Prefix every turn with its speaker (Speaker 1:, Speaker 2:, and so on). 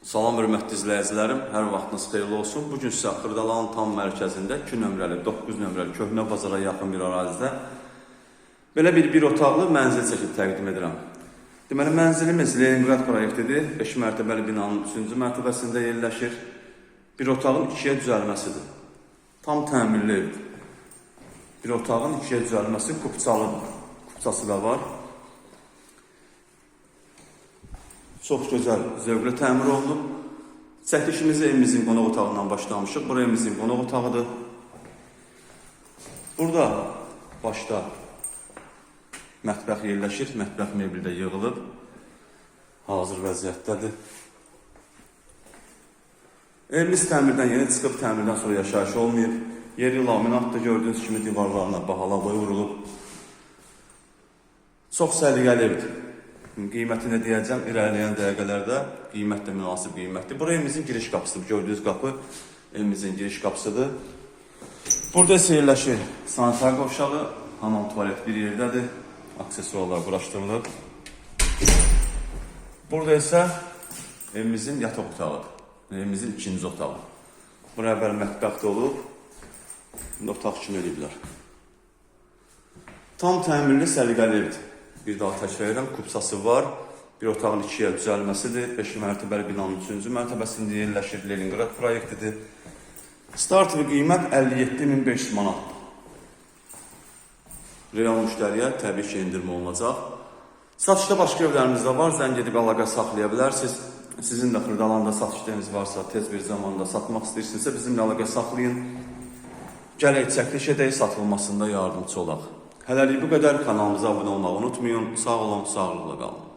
Speaker 1: Salam hörmətli izləyicilərim, hər vaxtınız xeyirli olsun. Bu gün sizə tam mərkəzində 2 nömrəli, 9 nömrəli köhnə bazara yaxın bir ərazidə belə bir bir otaqlı mənzil çəkib təqdim edirəm. Deməli mənzilimiz Leningrad proyektidir. 5 mərtəbəli binanın 3-cü mərtəbəsində yerləşir. Bir otağın ikiyə düzəlməsidir. Tam təmirli evdir. Bir otağın ikiyə düzəlməsi kupçalıdır. Kupçası da var. Çox gözəl, zövqlə təmir olunub. Çəkilişimizi evimizin qonaq otağından başlamışıq. Bura evimizin qonaq otağıdır. Burada başda mətbəx yerləşir. Mətbəx mebeli də yığılıb. Hazır vəziyyətdədir. Evimiz təmirdən yeni çıxıb, təmirdən sonra yaşayış olmayıb. Yeri laminatdır, gördüyünüz kimi divarlarına bahala boy vurulub. Çox səliqəli evdir. Qiyməti nə deyəcəm, irəliləyən dəqiqələrdə qiymət də münasib qiymətdir. Bura evimizin giriş qapısıdır. Gördüyünüz qapı evimizin giriş qapısıdır. Burada isə yerləşir sanitar qovşağı, hamam tualet bir yerdədir. Aksesuarlar quraşdırılıb. Burada isə evimizin yataq otağıdır. Evimizin ikinci otağı. Bura əvvəl mətbəx də olub. Bunda otaq kimi eləyiblər. Tam təmirli, səliqəli evdir. Bir daha təkrar edirəm, kupsası var. Bir otağın ikiyə düzəlməsidir. 5 mərtəbəli binanın 3-cü mərtəbəsində yerləşir. Leningrad proyektidir. Start və qiymət 57500 manatdır. Real müştəriyə təbii ki, endirmə olunacaq. Satışda başqa evlərimiz də var. Zəng edib əlaqə saxlaya bilərsiniz. Sizin də Xırdalanda satışlarınız varsa, tez bir zamanda satmaq istəyirsinizsə bizimlə əlaqə saxlayın. Gələk çəkiliş edək, satılmasında yardımcı olaq. Hələlik bu qədər. Kanalımıza abunə olmağı unutmayın. Sağ olun, sağlıqla qalın.